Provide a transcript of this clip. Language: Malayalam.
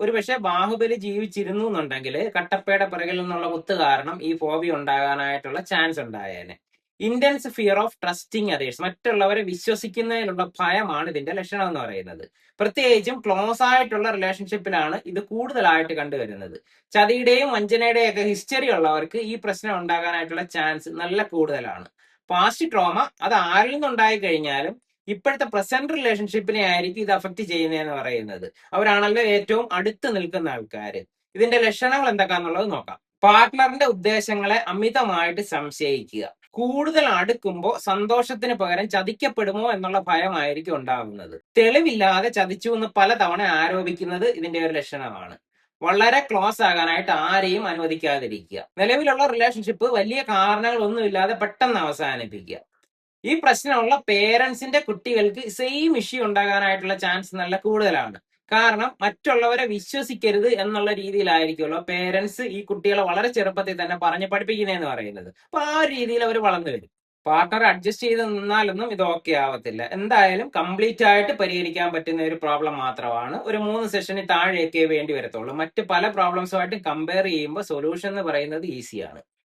ഒരുപക്ഷെ ബാഹുബലി ജീവിച്ചിരുന്നു എന്നുണ്ടെങ്കിൽ കട്ടപ്പയുടെ പിറകിൽ നിന്നുള്ള കുത്ത് കാരണം ഈ ഫോബിയ ഉണ്ടാകാനായിട്ടുള്ള chance ഉണ്ടായേനെ. Intense fear of trusting others മറ്റുള്ളവരെ വിശ്വസിക്കുന്നതിലുള്ള ഭയമാണ് ഇതിന്റെ ലക്ഷണം എന്ന് പറയുന്നത്. പ്രത്യേകിച്ചും ക്ലോസ് ആയിട്ടുള്ള റിലേഷൻഷിപ്പിലാണ് ഇത് കൂടുതലായിട്ട് കണ്ടുവരുന്നത്. ചതിയുടെയും വഞ്ചനയുടെയും ഒക്കെ ഹിസ്റ്ററി ഉള്ളവർക്ക് ഈ പ്രശ്നം ഉണ്ടാകാനായിട്ടുള്ള ചാൻസ് നല്ല കൂടുതലാണ്. പാസ്റ്റ് ട്രോമ അത് ആരിൽ നിന്നുണ്ടായി കഴിഞ്ഞാലും ഇപ്പോഴത്തെ പ്രസന്റ് റിലേഷൻഷിപ്പിനെ ആയിരിക്കും ഇത് അഫക്ട് ചെയ്യുന്നതെന്ന് പറയുന്നത്. അവരാണല്ലോ ഏറ്റവും അടുത്ത് നിൽക്കുന്ന ആൾക്കാര്. ഇതിന്റെ ലക്ഷണങ്ങൾ എന്തൊക്കെയാന്നുള്ളത് നോക്കാം. പാർട്ട്ണറിന്റെ ഉദ്ദേശങ്ങളെ അമിതമായിട്ട് സംശയിക്കുക. കൂടുതൽ അടുക്കുമ്പോൾ സന്തോഷത്തിന് പകരം ചതിക്കപ്പെടുമോ എന്നുള്ള ഭയമായിരിക്കും ഉണ്ടാകുന്നത് തെളിവില്ലാതെ ചതിച്ചു എന്ന് പലതവണ ആരോപിക്കുന്നത് ഇതിന്റെ ഒരു ലക്ഷണമാണ്. വളരെ ക്ലോസ് ആകാനായിട്ട് ആരെയും അനുവദിക്കാതിരിക്കുക. നിലവിലുള്ള റിലേഷൻഷിപ്പ് വലിയ കാരണങ്ങളൊന്നുമില്ലാതെ പെട്ടെന്ന് അവസാനിപ്പിക്കുക. ഈ പ്രശ്നമുള്ള പേരൻസിന്റെ കുട്ടികൾക്ക് സെയിം ഇഷ്യൂ ഉണ്ടാകാനായിട്ടുള്ള ചാൻസ് നല്ല കൂടുതലാണ്. കാരണം മറ്റുള്ളവരെ വിശ്വസിക്കരുത് എന്നുള്ള രീതിയിലായിരിക്കുമല്ലോ പേരൻസ് ഈ കുട്ടികളെ വളരെ ചെറുപ്പത്തിൽ തന്നെ പറഞ്ഞ് പഠിപ്പിക്കുന്നതെന്ന് പറയുന്നത്. അപ്പൊ ആ രീതിയിൽ അവർ വളർന്നു വരും. പാർട്ണർ അഡ്ജസ്റ്റ് ചെയ്ത് നിന്നാലൊന്നും ഇത് ഓക്കെ ആവത്തില്ല. എന്തായാലും കംപ്ലീറ്റ് ആയിട്ട് പരിഹരിക്കാൻ പറ്റുന്ന ഒരു പ്രോബ്ലം മാത്രമാണ്. ഒരു മൂന്ന് സെഷനിൽ താഴെയൊക്കെ വേണ്ടി വരത്തുള്ളൂ. മറ്റ് പല പ്രോബ്ലംസുമായിട്ട് കമ്പയർ ചെയ്യുമ്പോൾ സൊല്യൂഷൻ എന്ന് പറയുന്നത് ഈസിയാണ്